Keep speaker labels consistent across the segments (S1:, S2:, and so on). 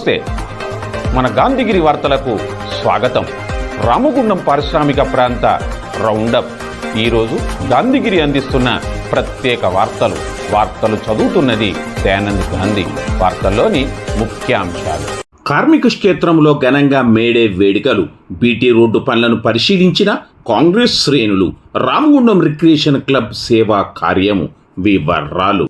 S1: నమస్తే. మన గాంధీగిరి వార్తలకు స్వాగతం. రామగుండం పారిశ్రామిక ప్రాంత రౌండప్. ఈరోజు గాంధీగిరి అందిస్తున్న ప్రత్యేక వార్తలు. వార్తలు చదువుతున్నది దయానంద్ గాంధీ. వార్తల్లోని ముఖ్యాంశాలు. కార్మిక క్షేత్రంలో ఘనంగా మేడే వేడుకలు. బీటీ రోడ్డు పనులను పరిశీలించిన కాంగ్రెస్ శ్రేణులు. రామగుండం రిక్రియేషన్ క్లబ్ సేవా కార్యము. వివరాలు.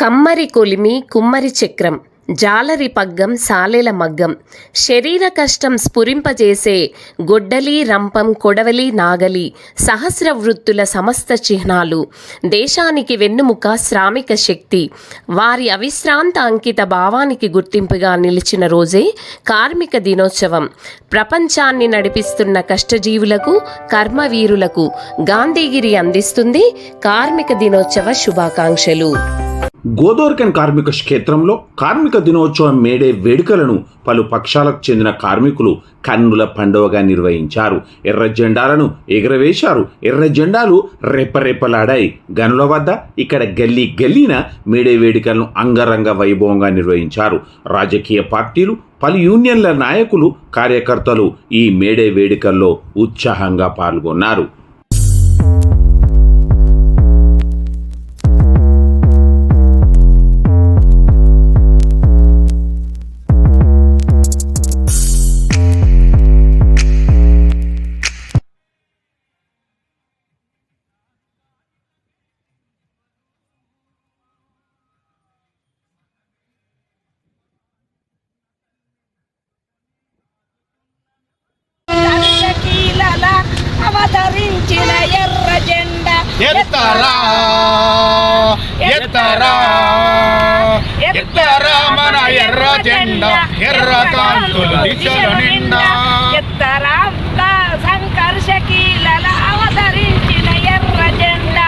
S2: కమ్మరి కొలిమి కుమ్మరి చక్రం జాలరి పగ్గం సాలెల మగ్గం. శరీర కష్టం స్ఫురింపజేసే గొడ్డలి రంపం కొడవలి నాగలి సహస్ర వృత్తుల సమస్త చిహ్నాలు. దేశానికి వెన్నుముక శ్రామిక శక్తి. వారి అవిశ్రాంత అంకిత భావానికి గుర్తింపుగా నిలిచిన రోజే కార్మిక దినోత్సవం. ప్రపంచాన్ని నడిపిస్తున్న కష్టజీవులకు కర్మవీరులకు గాంధీగిరి అందిస్తుంది కార్మిక దినోత్సవ శుభాకాంక్షలు.
S1: గోదోర్కన్ కార్మిక క్షేత్రంలో కార్మిక దినోత్సవం మేడే వేడుకలను పలు పక్షాలకు చెందిన కార్మికులు కన్నుల పండువగా నిర్వహించారు. ఎర్ర జెండాలను ఎగరవేశారు. ఎర్ర జెండాలు రెపరెపలాడాయి. గనుల వద్ద ఇక్కడ గల్లీ గల్లీన మేడే వేడుకలను అంగరంగ వైభవంగా నిర్వహించారు. రాజకీయ పార్టీలు పలు యూనియన్ల నాయకులు కార్యకర్తలు ఈ మేడే వేడుకల్లో ఉత్సాహంగా పాల్గొన్నారు.
S3: ఎత్తరా? ఎత్తరా? ఎత్తరా మన ఎర్ర జెండా? ఎర్ర కాంతుల దిశల నిండా
S4: ఎత్తరా? సంకర్షకీలల అవతరించిన ఎర్ర జెండా.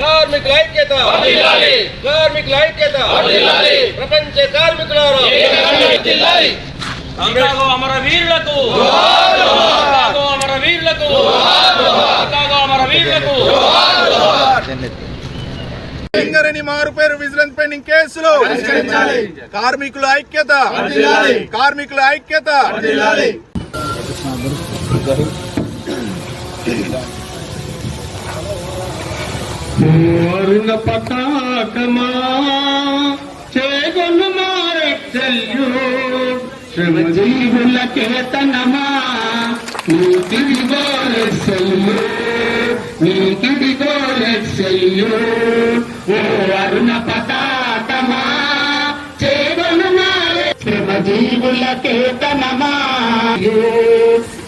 S3: కార్మికుల ఐక్యత. కార్మికుల ఐక్యత. ప్రపంచ కార్మికులారా.
S5: చికాగో అమర వీరులకు చికాగో అమర వీరులకు చికాగో అమర వీరులకు
S3: సింగరేణి మారు పేరు విజిలెన్స్ పెండింగ్ కేసులు. కార్మికుల ఐక్యత. కార్మికుల ఐక్యత.
S6: అరుణ పతాకమా చేగొను మారెచ్చల్యు శ్రమజీవుల కేతనమా నీకిది గోరెచ్చల్యు గోరెచ్చల్యు ఓ అరుణ పతాకమా చేగొను మారె శ్రమజీవుల కేతనమా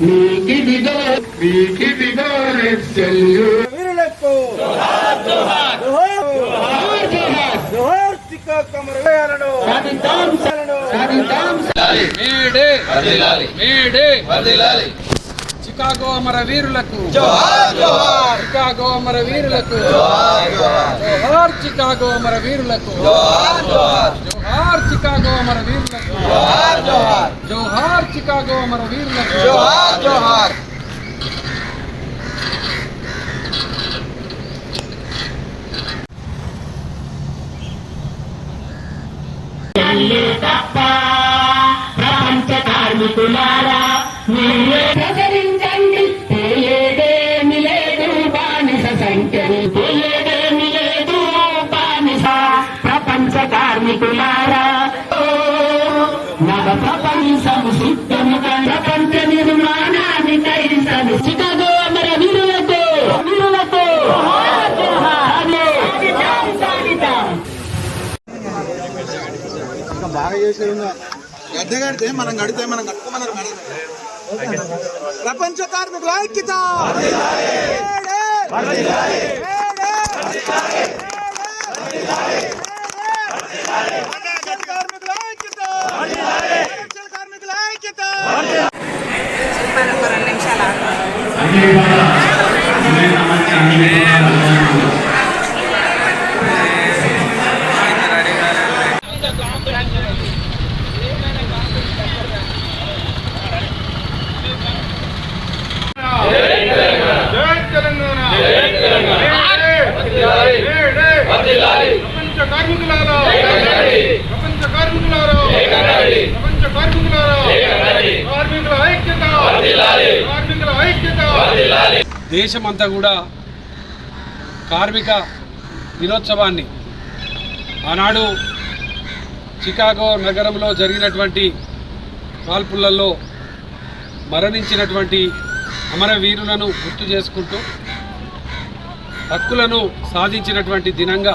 S6: నీకిది గో నీకిది గోరెచ్చల్యు
S3: వీరులకు జోహార్ చిక్కా కమర వేయాలను
S5: May Day May Day. Chicago అమర వీరులకు చికాగో అమర వీరులకు జోహార్ చికాగో అమర వీరులకు జోహార్ చికాగో అమర వీరులకు జోహార్ చికాగో అమర వీరులకు
S3: జోహార్
S6: ప్రపంచ కార్మికులారా కార్మికులారా ఓ, నవ ప్రపంచము సిద్ధముగా ప్రపంచ అమర
S3: గడ్డ కడితే మనం కడితే మనం కట్టుకోమన్నారు మేడం ప్రపంచ కార్మికుల ఐక్యత! చెప్పాను ఒక రెండు నిమిషాలు
S5: దేశమంతా కూడా కార్మిక దినోత్సవాన్ని ఆనాడు చికాగో నగరంలో జరిగినటువంటి కాల్పులలో మరణించినటువంటి అమరవీరులను గుర్తు చేసుకుంటూ హక్కులను సాధించినటువంటి దినంగా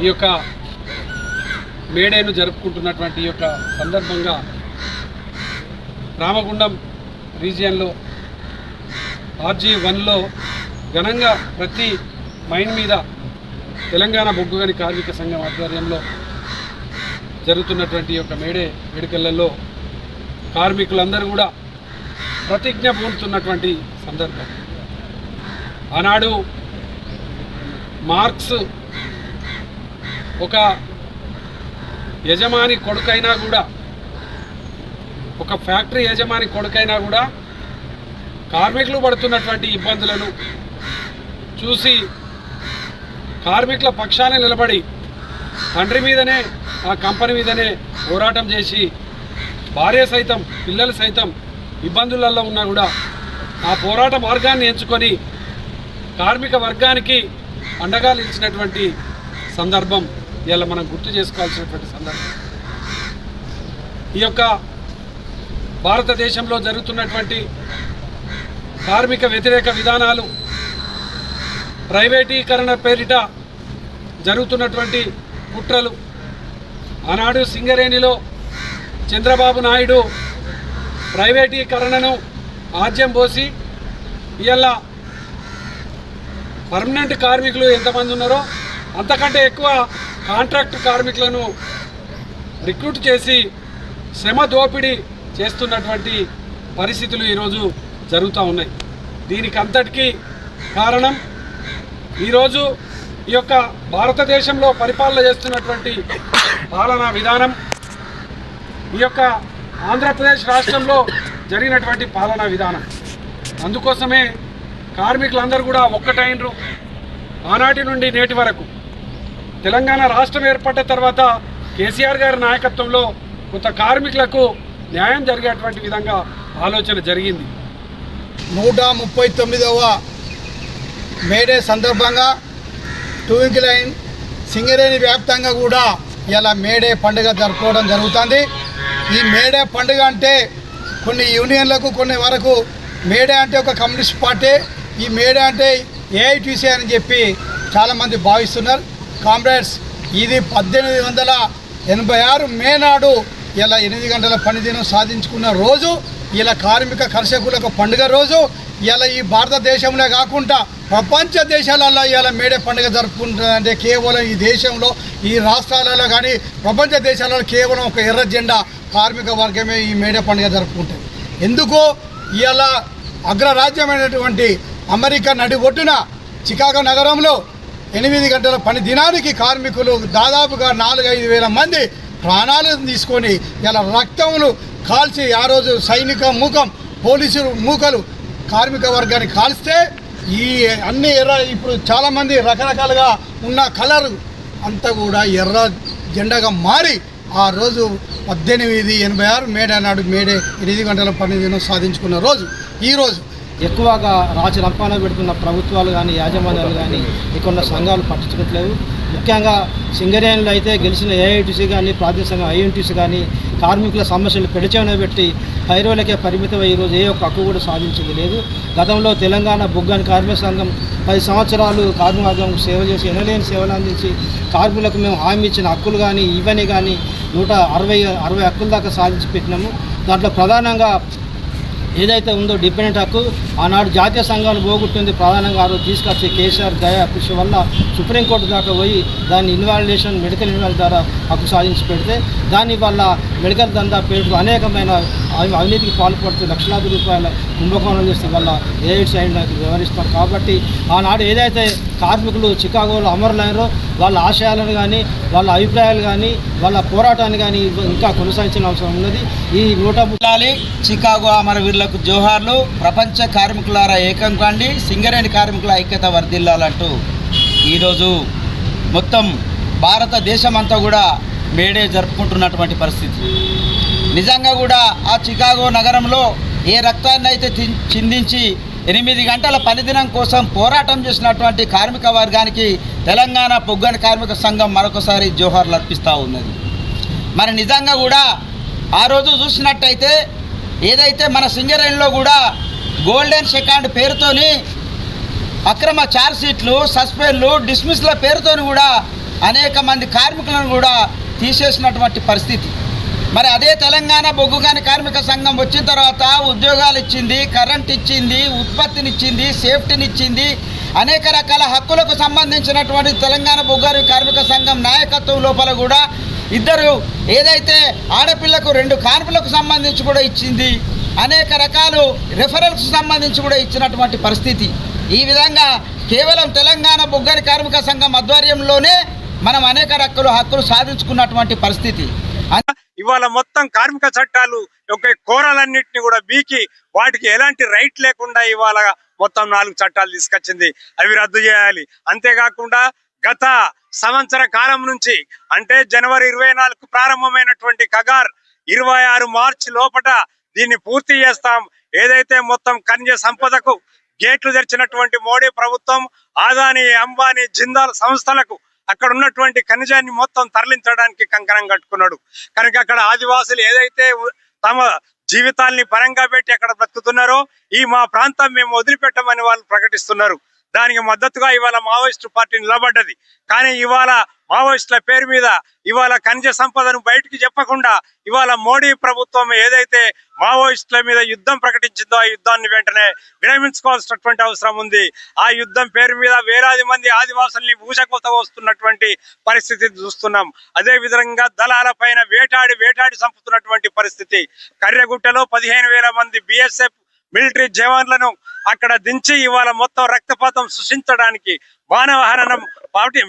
S5: ఈ యొక్క మేడేను జరుపుకుంటున్నటువంటి ఈ యొక్క సందర్భంగా రామగుండం రీజియన్లో ఆర్జీ వన్లో ఘనంగా ప్రతి మైన్ మీద తెలంగాణ బొగ్గుగని కార్మిక సంఘం ఆధ్వర్యంలో జరుగుతున్నటువంటి యొక్క మేడే వేడుకలలో కార్మికులందరూ కూడా ప్రతిజ్ఞ పూనుతున్నటువంటి సందర్భం. ఆనాడు మార్క్స్ ఒక యజమాని కొడుకైనా కూడా ఒక ఫ్యాక్టరీ యజమాని కొడుకైనా కూడా కార్మికులు పడుతున్నటువంటి ఇబ్బందులను చూసి కార్మికుల పక్షాన నిలబడి తండ్రి మీదనే ఆ కంపెనీ మీదనే పోరాటం చేసి భార్య సైతం పిల్లలు సైతం ఇబ్బందులలో ఉన్నా కూడా ఆ పోరాట మార్గాన్ని ఎంచుకొని కార్మిక వర్గానికి అండగా నిలిచినటువంటి సందర్భం ఇలా మనం గుర్తు చేసుకోవాల్సినటువంటి సందర్భం. ఈ యొక్క భారతదేశంలో జరుగుతున్నటువంటి కార్మిక వ్యతిరేక విధానాలు ప్రైవేటీకరణ పేరిట జరుగుతున్నటువంటి కుట్రలు. ఆనాడు సింగరేణిలో చంద్రబాబు నాయుడు ప్రైవేటీకరణను ఆద్యం పోసి ఇవాళ పర్మనెంట్ కార్మికులు ఎంతమంది ఉన్నారో అంతకంటే ఎక్కువ కాంట్రాక్ట్ కార్మికులను రిక్రూట్ చేసి శ్రమ దోపిడీ చేస్తున్నటువంటి పరిస్థితులు ఈరోజు జరుగుతూ ఉన్నాయి. దీనికి అంతటికీ కారణం ఈరోజు ఈ యొక్క భారతదేశంలో పరిపాలన చేస్తున్నటువంటి పాలనా విధానం ఈ యొక్క ఆంధ్రప్రదేశ్ రాష్ట్రంలో జరిగినటువంటి పాలనా విధానం. అందుకోసమే కార్మికులందరూ కూడా ఒక్కటైనరు. ఆనాటి నుండి నేటి వరకు తెలంగాణ రాష్ట్రం ఏర్పడ్డ తర్వాత కేసీఆర్ గారి నాయకత్వంలో కొంత కార్మికులకు న్యాయం జరిగేటువంటి విధంగా ఆలోచన జరిగింది.
S3: నూట ముప్పై తొమ్మిదవ మేడే సందర్భంగా టూవింగ్ లైన్ సింగరేణి వ్యాప్తంగా కూడా ఇలా మేడే పండుగ జరుపుకోవడం జరుగుతుంది. ఈ మేడే పండుగ అంటే కొన్ని యూనియన్లకు కొన్ని వరకు మేడే అంటే ఒక కమ్యూనిస్ట్ పార్టీ ఈ మేడే అంటే ఏఐటీసీ అని చెప్పి చాలామంది భావిస్తున్నారు. కామ్రేడ్స్ ఇది పద్దెనిమిది వందల ఎనభై ఆరు మే నాడు ఇలా ఎనిమిది గంటల పనిదినం సాధించుకున్న రోజు ఇలా కార్మిక కర్షకులకు పండుగ రోజు ఇలా ఈ భారతదేశంలో కాకుండా ప్రపంచ దేశాలలో ఇలా మేడే పండుగ జరుపుకుంటుందంటే కేవలం ఈ దేశంలో ఈ రాష్ట్రాలలో కానీ ప్రపంచ దేశాలలో కేవలం ఒక ఎర్ర జెండా కార్మిక వర్గమే ఈ మేడే పండుగ జరుపుకుంటుంది. ఎందుకు ఇలా అగ్రరాజ్యమైనటువంటి అమెరికా నడి ఒడ్డున చికాగో నగరంలో ఎనిమిది గంటల పని దినానికి కార్మికులు దాదాపుగా నాలుగైదు వేల మంది ప్రాణాలను తీసుకొని ఇలా రక్తములు కాల్చి ఆ రోజు సైనిక మూకం పోలీసులు మూకలు కార్మిక వర్గాన్ని కాల్స్తే ఈ అన్ని ఎర్ర ఇప్పుడు చాలామంది రకరకాలుగా ఉన్న కలర్ అంతా కూడా ఎర్ర జెండాగా మారి ఆ రోజు పద్దెనిమిది ఎనభై ఆరు మేడే నాడు మేడే ఎనిమిది గంటల పన్నెండు దినం సాధించుకున్న రోజు. ఈరోజు
S7: ఎక్కువగా రాజు రంపాన పెడుతున్న ప్రభుత్వాలు కానీ యాజమాన్యాలు కానీ ఇక్కడ సంఘాలు పట్టించుకోవట్లేదు ముఖ్యంగా సింగరేణులు అయితే గెలిచిన ఏఐటీసీ కానీ ప్రాథమిక సంఘం ఐఎన్టీసీ కానీ కార్మికుల సమస్యలు పెడిచేవన పెట్టి పైరోలకే పరిమితం ఈరోజు ఏ ఒక్క హక్కు కూడా సాధించింది లేదు. గతంలో తెలంగాణ బుగ్గన్ కార్మిక సంఘం పది సంవత్సరాలు కార్మిక వర్గం సేవ చేసి ఎనలేని సేవలు అందించి కార్మికులకు మేము హామీ ఇచ్చిన హక్కులు కానీ ఇవన్నీ కానీ నూట అరవై అరవై హక్కుల దాకా సాధించి పెట్టినాము. దాంట్లో ప్రధానంగా ఏదైతే ఉందో డిపెండెంట్ హక్కు ఆనాడు జాతీయ సంఘాలు పోగొట్టింది ప్రధానంగా ఆ రోజు తీసుకొచ్చి కేసీఆర్ దయా కృషి వల్ల సుప్రీంకోర్టు దాకా పోయి దాన్ని ఇన్వాలిడేషన్ మెడికల్ ఇన్వాలిడ్ ద్వారా హక్కు సాధించి పెడితే దానివల్ల మెడికల్ దందా పేరుతో అనేకమైన అవినీతికి పాల్పడుతూ లక్షలాది రూపాయల కుంభకోణం చేస్తే వల్ల ఏఐడ్స్ సైడ్ నాకు వివరిస్తారు. కాబట్టి ఆనాడు ఏదైతే కార్మికులు చికాగోలో అమరులైనారో వాళ్ళ ఆశయాలను కానీ వాళ్ళ అభిప్రాయాలు కానీ వాళ్ళ పోరాటాన్ని కానీ ఇంకా కొనసాగించిన అవసరం ఉన్నది. ఈ నూట
S8: ముట్టాలి చికాగో అమరవీరులకు జోహార్లు. ప్రపంచ కార్మికులారా ఏకం కాండి. సింగరేణి కార్మికుల ఐక్యత వర్ధిల్లాలంటూ ఈరోజు మొత్తం భారతదేశం అంతా కూడా మేడే జరుపుకుంటున్నటువంటి పరిస్థితి. నిజంగా కూడా ఆ చికాగో నగరంలో ఏ రక్తాన్ని అయితే చిందించి ఎనిమిది గంటల పనిదినం కోసం పోరాటం చేసినటువంటి కార్మిక వర్గానికి తెలంగాణ పొగ్గని కార్మిక సంఘం మరొకసారి జోహార్లు అర్పిస్తూ ఉన్నది. మరి నిజంగా కూడా ఆ రోజు చూసినట్టయితే ఏదైతే మన సింగరేణిలో కూడా గోల్డెన్ సెకండ్ పేరుతోని అక్రమ ఛార్జ్షీట్లు సస్పెండ్లు డిస్మిస్ల పేరుతోని కూడా అనేక మంది కార్మికులను కూడా తీసేసినటువంటి పరిస్థితి. మరి అదే తెలంగాణ బొగ్గుగాని కార్మిక సంఘం వచ్చిన తర్వాత ఉద్యోగాలు ఇచ్చింది కరెంట్ ఇచ్చింది ఉత్పత్తినిచ్చింది సేఫ్టీనిచ్చింది అనేక రకాల హక్కులకు సంబంధించినటువంటి తెలంగాణ బొగ్గారి కార్మిక సంఘం నాయకత్వం లోపల కూడా ఇద్దరు ఏదైతే ఆడపిల్లకు రెండు కార్మికులకు సంబంధించి కూడా ఇచ్చింది అనేక రకాలు రెఫరల్స్ సంబంధించి కూడా ఇచ్చినటువంటి పరిస్థితి. ఈ విధంగా కేవలం తెలంగాణ బొగ్గరి కార్మిక సంఘం ఆధ్వర్యంలోనే మనం అనేక రకాల హక్కులు సాధించుకున్నటువంటి పరిస్థితి.
S9: ఇవాళ మొత్తం కార్మిక చట్టాలు యొక్క కోరాలన్నింటినీ కూడా బీకి వాటికి ఎలాంటి రైట్ లేకుండా ఇవాళ మొత్తం నాలుగు చట్టాలు తీసుకొచ్చింది. అవి రద్దు చేయాలి. అంతేకాకుండా గత సంవత్సర కాలం నుంచి అంటే జనవరి ఇరవై నాలుగు ప్రారంభమైనటువంటి కగార్ ఇరవై ఆరు మార్చి లోపట దీన్ని పూర్తి చేస్తాం. ఏదైతే మొత్తం ఖనిజ సంపదకు గేట్లు తెరిచినటువంటి మోడీ ప్రభుత్వం ఆదాని అంబానీ జిందాల్ సంస్థలకు అక్కడ ఉన్నటువంటి ఖనిజాన్ని మొత్తం తరలించడానికి కంకణం కట్టుకున్నాడు. కనుక అక్కడ ఆదివాసులు ఏదైతే తమ జీవితాల్ని పరంగా పెట్టి అక్కడ బ్రతుకుతున్నారో ఈ మా ప్రాంతం మేము వదిలిపెట్టమని వాళ్ళు ప్రకటిస్తున్నారు. దానికి మద్దతుగా ఇవాళ మావోయిస్టు పార్టీ నిలబడ్డది. కానీ ఇవాళ మావోయిస్టుల పేరు మీద ఇవాళ ఖనిజ సంపదను బయటికి చెప్పకుండా ఇవాళ మోడీ ప్రభుత్వం ఏదైతే మావోయిస్టుల మీద యుద్ధం ప్రకటించిందో ఆ యుద్ధాన్ని వెంటనే విరమించుకోవాల్సినటువంటి అవసరం ఉంది. ఆ యుద్ధం పేరు మీద వేలాది మంది ఆదివాసుల్ని ఊచకోత వస్తున్నటువంటి పరిస్థితి చూస్తున్నాం. అదే విధంగా దళాల పైన వేటాడి వేటాడి చంపుతున్నటువంటి పరిస్థితి. కర్రెగుట్టలో పదిహేను వేల మంది బిఎస్ఎఫ్ మిలిటరీ జవాన్లను అక్కడ దించి ఇవాళ మొత్తం రక్తపాతం సృష్టించడానికి మానవహరణం పాటి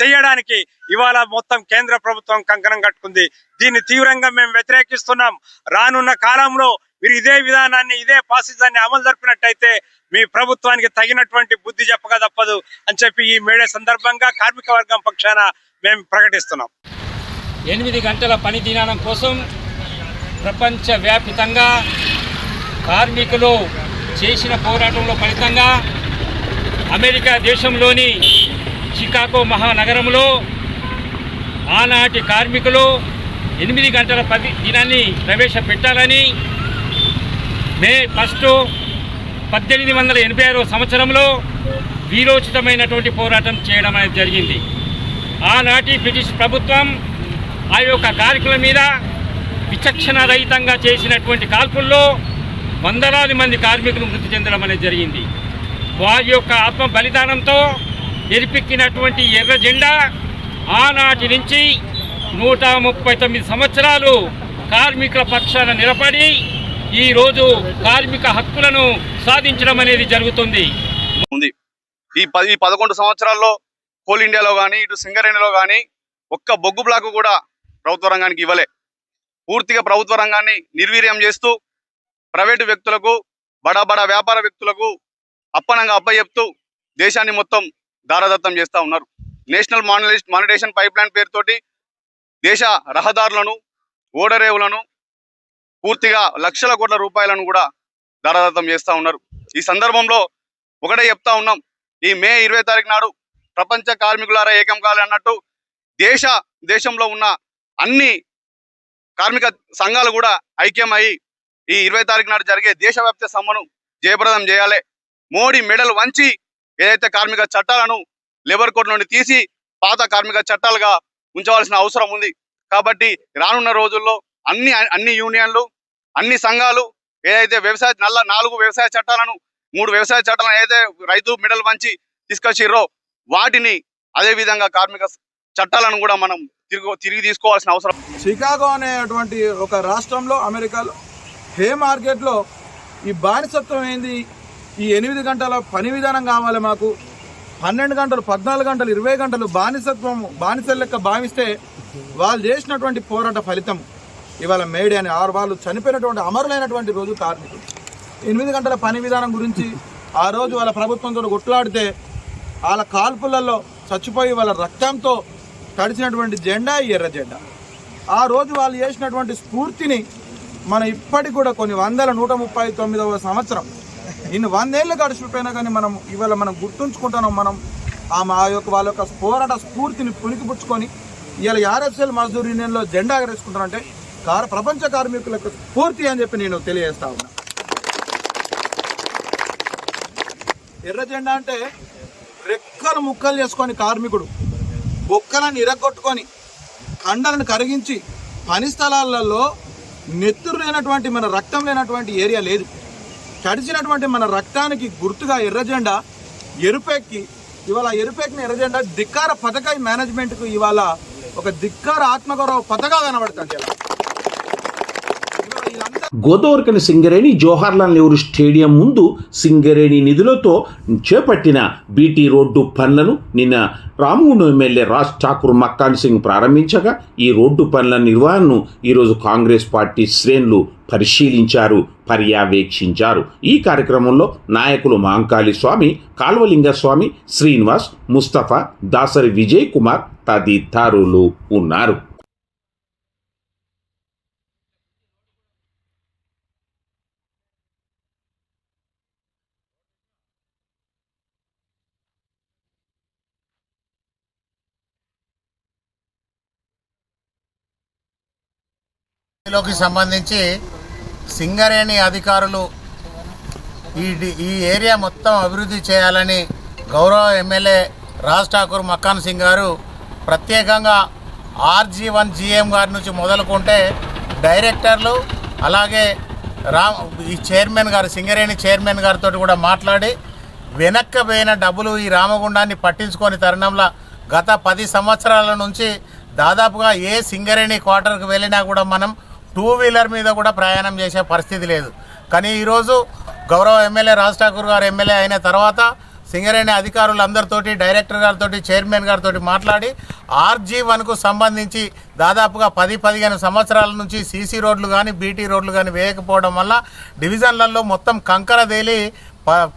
S9: చేయడానికి ఇవాళ మొత్తం కేంద్ర ప్రభుత్వం కంకణం కట్టుకుంది. దీన్ని తీవ్రంగా మేము వ్యతిరేకిస్తున్నాం. రానున్న కాలంలో మీరు ఇదే విధానాన్ని ఇదే పాసిజాన్ని అమలు జరిపినట్టయితే మీ ప్రభుత్వానికి తగినటువంటి బుద్ధి చెప్పక తప్పదు అని చెప్పి ఈ మేడే సందర్భంగా కార్మిక వర్గం పక్షాన మేము ప్రకటిస్తున్నాం.
S10: ఎనిమిది గంటల పని దినానం కోసం ప్రపంచవ్యాపితంగా కార్మికులు చేసిన పోరాటంలో ఫలితంగా అమెరికా దేశంలోని చికాగో మహానగరంలో ఆనాటి కార్మికులు ఎనిమిది గంటల పది దినాన్ని ప్రవేశపెట్టాలని మే ఫస్ట్ పద్దెనిమిది వందల ఎనభై ఆరో సంవత్సరంలో వీరోచితమైనటువంటి పోరాటం చేయడం అనేది జరిగింది. ఆనాటి బ్రిటిష్ ప్రభుత్వం ఆ యొక్క కార్మికుల మీద విచక్షణ రహితంగా చేసినటువంటి కాల్పుల్లో వందలాది మంది కార్మికులు మృతి చెందడం అనేది జరిగింది. వారి యొక్క ఆత్మ బలిదానంతో ఎరిపెక్కినటువంటి ఎర్ర జెండా ఆనాటి నుంచి నూట ముప్పై తొమ్మిది సంవత్సరాలు కార్మికుల పక్షాన నిలబడి ఈరోజు కార్మిక హక్కులను సాధించడం అనేది జరుగుతుంది.
S11: ఉంది. ఈ పది పదకొండు సంవత్సరాల్లో కోల్ ఇండియాలో కానీ ఇటు సింగరేణిలో కానీ ఒక్క బొగ్గు బ్లాక్ కూడా ప్రభుత్వ రంగానికి ఇవ్వలే. పూర్తిగా ప్రభుత్వ రంగాన్ని నిర్వీర్యం చేస్తూ ప్రైవేటు వ్యక్తులకు బడా బడా వ్యాపార వ్యక్తులకు అప్పనంగా అప్పచెప్తూ దేశాన్ని మొత్తం దారదత్తం చేస్తూ ఉన్నారు. National monetisation monetisation pipe line పేరుతోటి దేశ రహదారులను ఓడరేవులను పూర్తిగా లక్షల కోట్ల రూపాయలను కూడా దారదత్తం చేస్తూ ఉన్నారు. ఈ సందర్భంలో ఒకటే చెప్తా ఉన్నాం. ఈ మే ఇరవై తారీఖు నాడు ప్రపంచ కార్మికులారా ఏకం కాలే అన్నట్టు దేశ దేశంలో ఉన్న అన్ని కార్మిక సంఘాలు కూడా ఐక్యమై ఈ ఇరవై తారీఖు నాడు జరిగే దేశవ్యాప్త సమ్మెను జయప్రదం చేయాలి. మోడీ మెడల్ వంచి ఏదైతే కార్మిక చట్టాలను లేబర్ కోర్టు నుండి తీసి పాత కార్మిక చట్టాలుగా ఉంచవలసిన అవసరం ఉంది. కాబట్టి రానున్న రోజుల్లో అన్ని అన్ని యూనియన్లు అన్ని సంఘాలు ఏదైతే వ్యవసాయ నల్ల నాలుగు వ్యవసాయ చట్టాలను మూడు వ్యవసాయ చట్టాలను ఏదైతే రైతు మిడల్ వంచి తీసుకొచ్చిర్రో వాటిని అదే విధంగా కార్మిక చట్టాలను కూడా మనం తిరిగి తిరిగి తీసుకోవాల్సిన అవసరం.
S12: చికాగో అనేటువంటి ఒక రాష్ట్రంలో అమెరికాలో
S13: హే మార్కెట్లో ఈ బానిసత్వం ఏంది? ఈ ఎనిమిది గంటల పని విధానం కావాలి మాకు. పన్నెండు గంటలు పద్నాలుగు గంటలు ఇరవై గంటలు బానిసత్వం బానిసల లెక్క భావిస్తే వాళ్ళు చేసినటువంటి పోరాట ఫలితం. ఇవాళ మేడే అని ఆరు వాళ్ళు చనిపోయినటువంటి అమరులైనటువంటి రోజు కార్మికులు. ఎనిమిది గంటల పని విధానం గురించి ఆ రోజు వాళ్ళ ప్రభుత్వంతో కొట్లాడితే వాళ్ళ కాల్పులలో చచ్చిపోయి వాళ్ళ రక్తంతో తడిచినటువంటి జెండా ఈ ఎర్ర జెండా. ఆ రోజు వాళ్ళు చేసినటువంటి స్ఫూర్తిని మనం ఇప్పటికి కూడా కొన్ని వందల నూట ముప్పై తొమ్మిదవ సంవత్సరం. ఇన్ని వందేళ్ళు గడిచిపోయినా కానీ మనం ఇవాళ మనం గుర్తుంచుకుంటున్నాం మనం ఆ మా యొక్క వాళ్ళ యొక్క పోరాట స్ఫూర్తిని పుణికిపుచ్చుకొని ఇవాళ ఆర్ఎస్ఎల్ మజ్దూర్ యూనియన్లో జెండా ఎగరేసుకుంటారంటే కార్ ప్రపంచ కార్మికులకు స్ఫూర్తి అని చెప్పి నేను తెలియజేస్తా ఉన్నా. ఎర్ర జెండా అంటే రెక్కలు ముక్కలు చేసుకొని కార్మికుడు బొక్కలను ఇరగొట్టుకొని కండలను కరిగించి పని స్థలాలలో నెత్తురు లేనటువంటి మన రక్తం లేనటువంటి ఏరియా లేదు. తడిచినటువంటి మన రక్తానికి గుర్తుగా ఎర్రజెండా ఎరుపెక్కి ఇవాళ ఎరుపెక్కిన ఎర్రజెండా ధిక్కార పథక మేనేజ్మెంట్కు ఇవాళ ఒక ధిక్కార ఆత్మగౌరవ పథగా కనబడుతుంది.
S1: గోదావరికని సింగరేణి జవహర్లాల్ నెహ్రూ స్టేడియం ముందు సింగరేణి నిధులతో చేపట్టిన బీటీ రోడ్డు పనులను నిన్న రామగుండం ఎమ్మెల్యే రాజ్ ఠాకూర్ మక్కాన్ సింగ్ ప్రారంభించగా ఈ రోడ్డు పనుల నిర్వహణను ఈరోజు కాంగ్రెస్ పార్టీ శ్రేణులు పరిశీలించారు పర్యవేక్షించారు. ఈ కార్యక్రమంలో నాయకులు మాంకాళి స్వామి కాల్వలింగ స్వామి శ్రీనివాస్ ముస్తఫా దాసరి విజయ్ కుమార్ తదితరులు ఉన్నారు.
S12: లోకి సంబంధించి సింగరేణి అధికారులు ఈ డి- ఈ ఏరియా మొత్తం అభివృద్ధి చేయాలని గౌరవ ఎమ్మెల్యే రాజ్ ఠాకూర్ మక్కాన్ సింగ్ గారు ప్రత్యేకంగా ఆర్జీ వన్ జిఎం గారి నుంచి మొదలుకుంటే డైరెక్టర్లు అలాగే రా ఈ చైర్మన్ గారు సింగరేణి చైర్మన్ గారితో కూడా మాట్లాడి వెనక్కి పోయిన డబ్బులు ఈ రామగుండాన్ని పట్టించుకొని తరుణంలో గత పది సంవత్సరాల నుంచి దాదాపుగా ఏ సింగరేణి క్వార్టర్కి వెళ్ళినా కూడా మనం టూ వీలర్ మీద కూడా ప్రయాణం చేసే పరిస్థితి లేదు. కానీ ఈరోజు గౌరవ ఎమ్మెల్యే రాజ్ ఠాకూర్ గారు ఎమ్మెల్యే అయిన తర్వాత సింగరేణి అధికారులందరితోటి డైరెక్టర్ గారితో చైర్మన్ గారితో మాట్లాడి ఆర్జీ వన్కు సంబంధించి దాదాపుగా పది పదిహేను సంవత్సరాల నుంచి సీసీ రోడ్లు కానీ బీటీ రోడ్లు కానీ వేయకపోవడం వల్ల డివిజన్లలో మొత్తం కంకర తేలి ప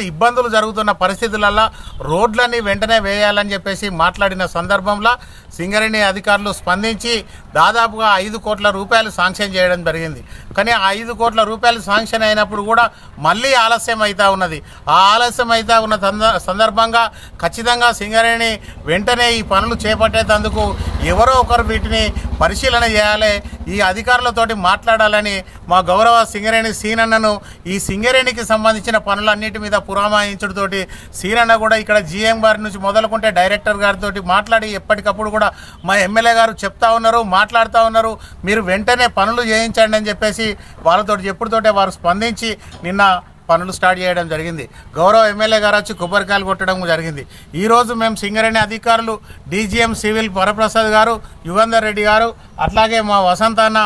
S12: ఇబ్బందులు జరుగుతున్న పరిస్థితులలో రోడ్లన్నీ వెంటనే వేయాలని చెప్పేసి మాట్లాడిన సందర్భంలో సింగరేణి అధికారులు స్పందించి దాదాపుగా ఐదు కోట్ల రూపాయలు శాంక్షన్ చేయడం జరిగింది. కానీ ఆ ఐదు కోట్ల రూపాయలు శాంక్షన్ అయినప్పుడు కూడా మళ్ళీ ఆలస్యం అవుతా ఉన్నది. ఆ ఆలస్యం అవుతా ఉన్న సంద- సందర్భంగా ఖచ్చితంగా సింగరేణి వెంటనే ఈ పనులు చేపట్టేటందుకు ఎవరో ఒకరు వీటిని పరిశీలన చేయాలి ఈ అధికారులతోటి మాట్లాడాలని మా గౌరవ సింగరేణి సీనన్నను ఈ సింగరేణికి సంబంధించిన పనులన్నిటి మీద పురామాయించడంతోటి సీనన్న కూడా ఇక్కడ జీఎం గారి నుంచి మొదలుకుంటే డైరెక్టర్ గారితో మాట్లాడి ఎప్పటికప్పుడు కూడా మా ఎమ్మెల్యే గారు చెప్తా ఉన్నారు మాట్లాడుతూ ఉన్నారు. మీరు వెంటనే పనులు చేయించండి అని చెప్పేసి వాళ్ళతో చెప్పుడుతోటే వారు స్పందించి నిన్న పనులు స్టార్ట్ చేయడం జరిగింది. గౌరవ ఎమ్మెల్యే గారు వచ్చి కొబ్బరికాయలు కొట్టడం జరిగింది. ఈరోజు మేము సింగరేణి అధికారులు డీజీఎం సివిల్ వరప్రసాద్ గారు యుగంధర్ రెడ్డి గారు అట్లాగే మా వసంత అన్న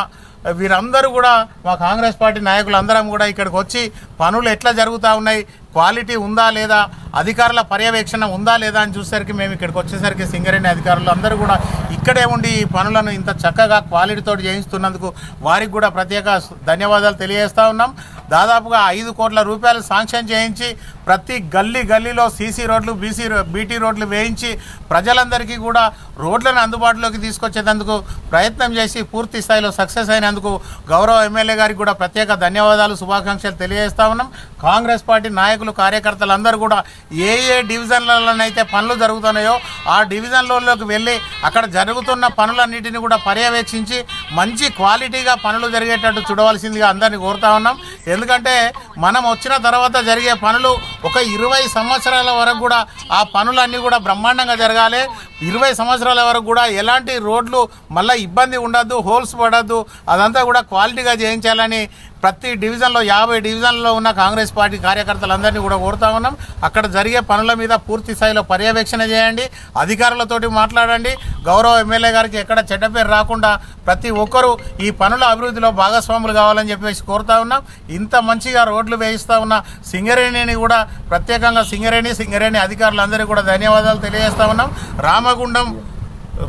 S12: వీరందరూ కూడా మా కాంగ్రెస్ పార్టీ నాయకులు అందరం కూడా ఇక్కడికి వచ్చి పనులు ఎట్లా జరుగుతూ ఉన్నాయి క్వాలిటీ ఉందా లేదా అధికారుల పర్యవేక్షణ ఉందా లేదా అని చూసేసరికి మేము ఇక్కడికి వచ్చేసరికి సింగరేణి అధికారులు అందరూ కూడా ఇక్కడే ఉండి ఈ పనులను ఇంత చక్కగా క్వాలిటీతో చేయిస్తున్నందుకు వారికి కూడా ప్రత్యేక ధన్యవాదాలు తెలియజేస్తూ ఉన్నాం. దాదాపుగా ఐదు కోట్ల రూపాయలు శాంక్షన్ చేయించి ప్రతి గల్లీ గల్లీలో సీసీ రోడ్లు బీసీ బీటీ రోడ్లు వేయించి ప్రజలందరికీ కూడా రోడ్లను అందుబాటులోకి తీసుకొచ్చేందుకు ప్రయత్నం చేసి పూర్తి స్థాయిలో సక్సెస్ అయినందుకు గౌరవ ఎమ్మెల్యే గారికి కూడా ప్రత్యేక ధన్యవాదాలు శుభాకాంక్షలు తెలియజేస్తా ఉన్నాం. కాంగ్రెస్ పార్టీ నాయకులు కార్యకర్తలు అందరూ కూడా ఏ ఏ డివిజన్లలోనైతే పనులు జరుగుతున్నాయో ఆ డివిజన్లలోకి వెళ్ళి అక్కడ జరుగుతున్న పనులన్నిటిని కూడా పర్యవేక్షించి మంచి క్వాలిటీగా పనులు జరిగేటట్టు చూడవలసిందిగా అందరినీ కోరుతా ఉన్నాం. ఎందుకంటే మనం వచ్చిన తర్వాత జరిగే పనులు ఒక ఇరవై సంవత్సరాల వరకు కూడా ఆ పనులన్నీ కూడా బ్రహ్మాండంగా జరగాలి. ఇరవై సంవత్సరాల వరకు కూడా ఎలాంటి రోడ్లు మళ్ళీ ఇబ్బంది ఉండద్దు హోల్స్ పడద్దు అదంతా కూడా క్వాలిటీగా చేయించాలని
S14: ప్రతి డివిజన్లో యాభై డివిజన్లో ఉన్న కాంగ్రెస్ పార్టీ కార్యకర్తలందరినీ కూడా కోరుతా ఉన్నాం. అక్కడ జరిగే పనుల మీద పూర్తి స్థాయిలో పర్యవేక్షణ చేయండి. అధికారులతోటి మాట్లాడండి. గౌరవ ఎమ్మెల్యే గారికి ఎక్కడ చెడ్డ పేరు రాకుండా ప్రతి ఒక్కరూ ఈ పనుల అభివృద్ధిలో భాగస్వాములు కావాలని చెప్పేసి కోరుతా ఉన్నాం. ఇంత మంచిగా రోడ్లు వేయిస్తూ ఉన్న సింగరేణిని కూడా ప్రత్యేకంగా సింగరేణి సింగరేణి అధికారులందరికీ కూడా ధన్యవాదాలు తెలియజేస్తా ఉన్నాం. రామగుండం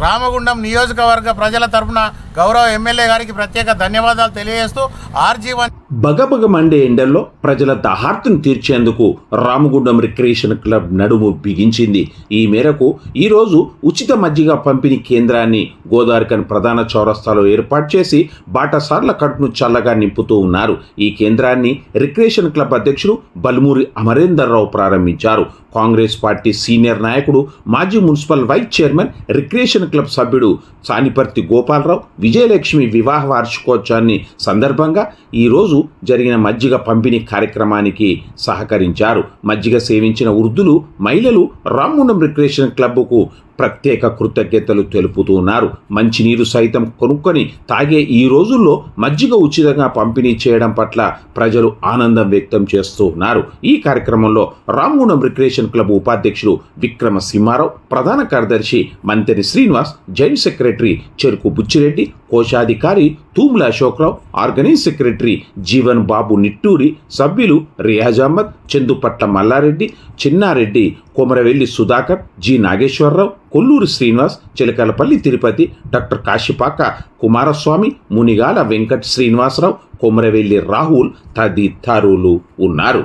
S14: రామగుండం నియోజకవర్గ ప్రజల తరపున గౌరవ ఎమ్మెల్యే గారికి ప్రత్యేక ధన్యవాదాలు తెలియజేస్తూ ఆర్జీవన్
S1: బగబగ మండే ఎండల్లో ప్రజల దాహార్తిని తీర్చేందుకు రామగుండం రిక్రియేషన్ క్లబ్ నడుము బిగించింది. ఈ మేరకు ఈరోజు ఉచిత మజ్జిగ పంపిణీ కేంద్రాన్ని గోదావరికన్ ప్రధాన చౌరస్తాలో ఏర్పాటు చేసి బాటసార్ల కడుపును చల్లగా నింపుతూ ఉన్నారు. ఈ కేంద్రాన్ని రిక్రియేషన్ క్లబ్ అధ్యక్షుడు బల్మూరి అమరేందర్ రావు ప్రారంభించారు. కాంగ్రెస్ పార్టీ సీనియర్ నాయకుడు మాజీ municipal vice chairman recreation club సభ్యుడు సానిపర్తి గోపాలరావు విజయలక్ష్మి వివాహ వార్షికోత్సవాన్ని సందర్భంగా ఈరోజు జరిగిన మజ్జిగ పంపిణీ కార్యక్రమానికి సహకరించారు. మజ్జిగ సేవించిన వృద్ధులు మహిళలు రామగుండం రిక్రియేషన్ క్లబ్కు ప్రత్యేక కృతజ్ఞతలు తెలుపుతున్నారు మంచినీరు సైతం కొనుక్కొని తాగే ఈ రోజుల్లో మజ్జిగ ఉచితంగా పంపిణీ చేయడం పట్ల ప్రజలు ఆనందం వ్యక్తం చేస్తూ ఉన్నారు. ఈ కార్యక్రమంలో రామగుండం రిక్రియేషన్ క్లబ్ ఉపాధ్యక్షుడు విక్రమ సింహారావు ప్రధాన కార్యదర్శి మంతెని శ్రీనివాస్ జాయింట్ సెక్రటరీ చెరుకు బుచ్చిరెడ్డి కోశాధికారి తూముల అశోక్రావు ఆర్గనైజ్ సెక్రటరీ జీవన్ బాబు నిట్టూరి సభ్యులు రియాజ్ అహ్మద్ చందుపట్ల మల్లారెడ్డి చిన్నారెడ్డి కొమరవెల్లి సుధాకర్ జి. నాగేశ్వరరావు కొల్లూరు శ్రీనివాస్ చిలకలపల్లి తిరుపతి డాక్టర్ కాశీపాక కుమారస్వామి మునిగాల వెంకట్ శ్రీనివాసరావు కొమరవెల్లి రాహుల్ తదితరులు ఉన్నారు.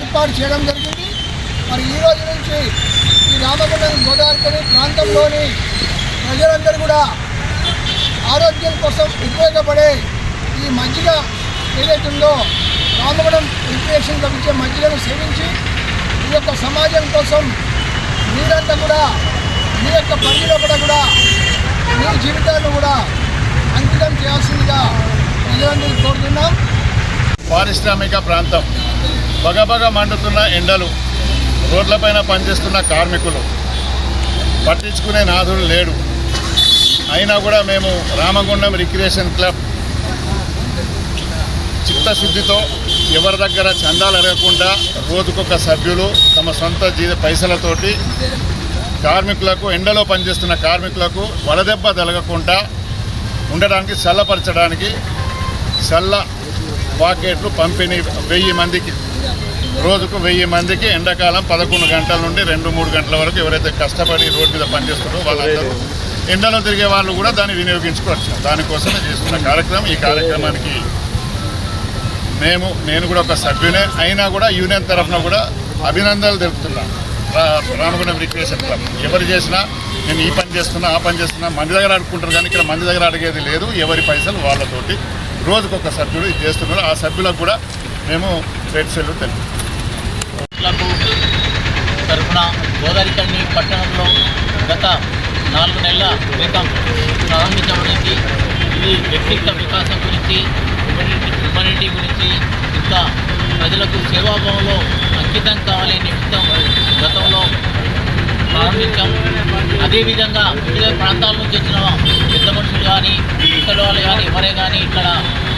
S3: ఏర్పాటు చేయడం జరిగింది. మరి ఈ రోజు నుంచి ఈ రామగుండం గోదావరి ప్రాంతంలోని ప్రజలందరూ కూడా ఆరోగ్యం కోసం ఉపయోగపడే ఈ మజ్జిగ ఏదైతుందో రామగుండం రిక్రియేషన్ లభించే మజ్జిగను సేవించి ఈ యొక్క సమాజం కోసం మీరంతా కూడా మీ యొక్క పనిలో కూడా కూడా మీ జీవితాలను కూడా అంకితం చేయాల్సిందిగా ప్రజలందరూ కోరుతున్నాం.
S14: పారిశ్రామిక ప్రాంతం. బగబగ మండుతున్న ఎండలు రోడ్లపైన పనిచేస్తున్న కార్మికులు. పట్టించుకునే నాథుడు లేడు. అయినా కూడా మేము రామగుండం రిక్రియేషన్ క్లబ్ చిత్తశుద్ధితో ఎవరి దగ్గర చందాలు అడగకుండా రోజుకొక సభ్యులు తమ సొంత జీత పైసలతోటి కార్మికులకు ఎండలో పనిచేస్తున్న కార్మికులకు వడదెబ్బ తలగకుండా ఉండడానికి చల్లపరచడానికి చల్ల వాకెట్లు పంపిణీ వెయ్యి మందికి. రోజుకు వెయ్యి మందికి ఎండాకాలం పదకొండు గంటల నుండి రెండు మూడు గంటల వరకు ఎవరైతే కష్టపడి రోడ్డు మీద పనిచేస్తారో వాళ్ళందరూ ఎండలో తిరిగే వాళ్ళు కూడా దాన్ని వినియోగించుకోవచ్చు. దానికోసమే చేస్తున్న కార్యక్రమం. ఈ కార్యక్రమానికి మేము నేను కూడా ఒక సభ్యునే. అయినా కూడా యూనియన్ తరఫున కూడా అభినందనలు తెలుపుతున్నాను రామగుండం రిక్రియేషన్ క్లబ్. ఎవరు చేసినా నేను ఈ పని చేస్తున్నా ఆ పని చేస్తున్నా. మంది దగ్గర అడుక్కుంటారు కానీ ఇక్కడ మంది దగ్గర అడిగేది లేదు. ఎవరి పైసలు వాళ్ళతోటి. రోజుకొక సభ్యుడు ఇది చేస్తున్నారు. ఆ సభ్యులకు కూడా మేము రెడ్ సెల్లు తెలుపుతాం
S15: క్లబ్ తరఫున గోదావరికండి పట్టణంలో గత నాలుగు నెలల క్రితం ప్రారంభించబడింది. ఇది వ్యక్తిత్వ వికాసం గురించి హ్యూమనిటీ హ్యూమనిటీ గురించి ఇంకా ప్రజలకు సేవాభావంలో అంకితం కావాలి నిమిత్తం గతంలో ప్రారంభించాం. అదేవిధంగా వివిధ ప్రాంతాల నుంచి వచ్చిన పెద్ద మనుషులు కానీ ఇక్కడ వాళ్ళు కానీ ఎవరే కానీ ఇక్కడ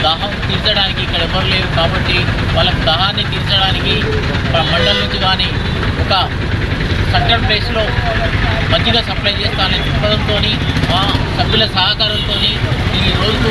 S15: దాహం తీర్చడానికి ఇక్కడ ఎవరు లేరు కాబట్టి వాళ్ళకి దాహాన్ని తీర్చడానికి మండలం నుంచి కానీ ఒక సెంట్రల్ ప్లేస్లో మంచిగా సప్లై చేస్తానని దృక్పథంతో మా సభ్యుల సహకారంతో ఈ రోజు